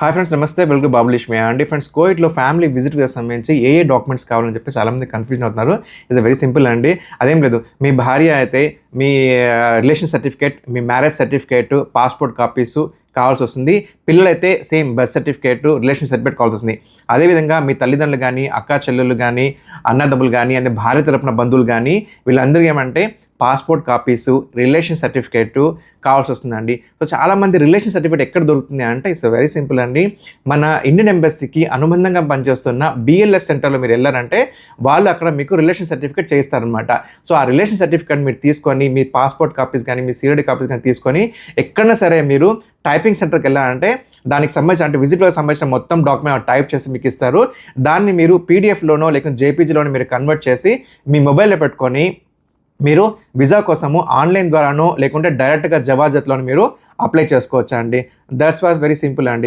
Hi friends నమస్తే. Welcome బాబులిష్ మే అండి ఫ్రెండ్స్ కోవిడ్లో ఫ్యామిలీ విజిట్కి సంబంధించి ఏ ఏ డాక్యుమెంట్స్ కావాలని చెప్పి చాలామంది కన్ఫ్యూజన్ అవుతున్నారు. ఇట్స్ వెరీ సింపుల్ అండి. అదేం లేదు. మీ భార్య అయితే మీ uh, రిలేషన్ సర్టిఫికేట్ మీ మ్యారేజ్ సర్టిఫికేట్ పాస్పోర్ట్ కాపీసు కావాల్సి వస్తుంది పిల్లలైతే same birth certificate relation certificate కావాల్సి వస్తుంది అదేవిధంగా మీ తల్లిదండ్రులు కానీ అక్క చెల్లెళ్ళు కానీ అన్నదమ్ములు కానీ అంటే భార్య తరపున బంధువులు కానీ వీళ్ళందరికీ ఏమంటే పాస్పోర్ట్ కాపీసు రిలేషన్ సర్టిఫికేట్ కావాల్సి వస్తుందండి సో చాలామంది రిలేషన్ సర్టిఫికేట్ ఎక్కడ దొరుకుతుంది అంటే ఇట్స్ వెరీ సింపుల్ అండి. మన ఇండియన్ ఎంబసీకి అనుబంధంగా పనిచేస్తున్న బిఎల్ఎస్ సెంటర్లో మీరు వెళ్ళారంటే వాళ్ళు అక్కడ మీకు రిలేషన్ సర్టిఫికేట్ చేయిస్తారనమాట సో ఆ రిలేషన్ సర్టిఫికేట్ మీరు తీసుకొని మీ పాస్పోర్ట్ కాపీస్ కానీ మీ సీరియడ్ కాపీస్ కానీ తీసుకొని ఎక్కడైనా సరే మీరు టైపింగ్ సెంటర్కి వెళ్ళాలంటే దానికి సంబంధించిన అంటే విజిట్కి సంబంధించిన మొత్తం డాక్యుమెంట్ టైప్ చేసి మీకు ఇస్తారు. దాన్ని మీరు పీడిఎఫ్లోనో లేకుంటే జేపీజీలోనో మీరు కన్వర్ట్ చేసి మీ మొబైల్లో పెట్టుకొని మీరు వీసా కోసము ఆన్లైన్ ద్వారానో లేకుంటే డైరెక్ట్గా జవాజత్లోనో మీరు అప్లై చేసుకోవచ్చు అండి దట్స్ వాజ్ వెరీ సింపుల్ అండి.